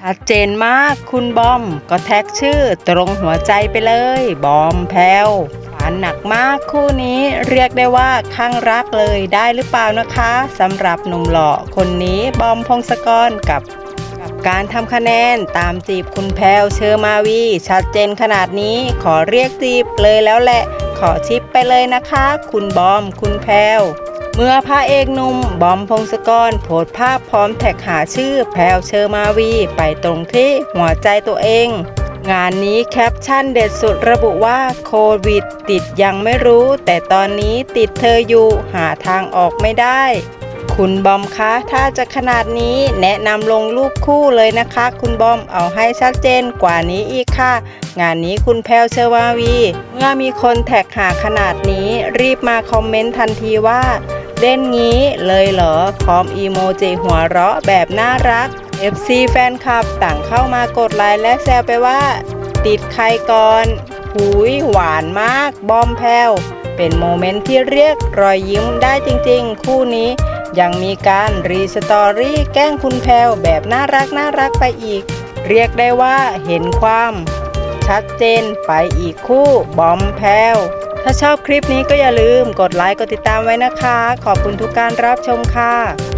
ชัดเจนมากคุณบอมก็แท็กชื่อตรงหัวใจไปเลย บอมแพลวหวานหนักมากคู่นี้เรียกได้ว่าข้างรักเลยได้หรือเปล่านะคะสำหรับหนุ่มหล่อคนนี้บอมพงศกรกับกับการทำคะแนนตามจีบคุณแพลวเชอร์มาวี ชัดเจนขนาดนี้ขอเรียกจีบเลยแล้วแหละ ขอชิปไปเลยนะคะ คุณบอมคุณแพลว เมื่อพระเอกหนุ่มบอมพงศกรโพสภาพพร้อมแท็กหาชื่อแพรวเชอร์มาวีไปตรงที่หัวใจตัวเอง งานนี้แคปชั่นเด็ดสุดระบุว่าโควิด ติดยังไม่รู้ แต่ตอนนี้ติดเธออยู่หาทางออกไม่ได้ คุณบอมคะถ้าจะขนาดนี้แนะนำลงรูปคู่เลยนะคะ คุณบอมเอาให้ชัดเจนกว่านี้อีกค่ะ งานนี้คุณแพลวเชอร์วาวี เมื่อมีคนแท็กหาขนาดนี้รีบมาคอมเมนต์ทันทีว่า เล่นงี้เลยเหรอพร้อมอีโมจิหัวเราะแบบน่ารัก FC แฟนคลับต่างเข้ามากดไลค์และแซวไปว่า ติดใครก่อนหุยหวานมาก บอมแพลวเป็นโมเมนต์ที่เรียกรอยยิ้มได้จริงๆ คู่นี้ยังมีการรีสตอรี่แกล้งคุณแพลวแบบน่ารักน่ารักไปอีก เรียกได้ว่าเห็นความ ชัดเจนไปอีกคู่บอมแพลว ถ้าชอบคลิปนี้ก็อย่าลืมกดไลค์กดติดตามไว้นะคะ ขอบคุณทุกการรับชมค่ะ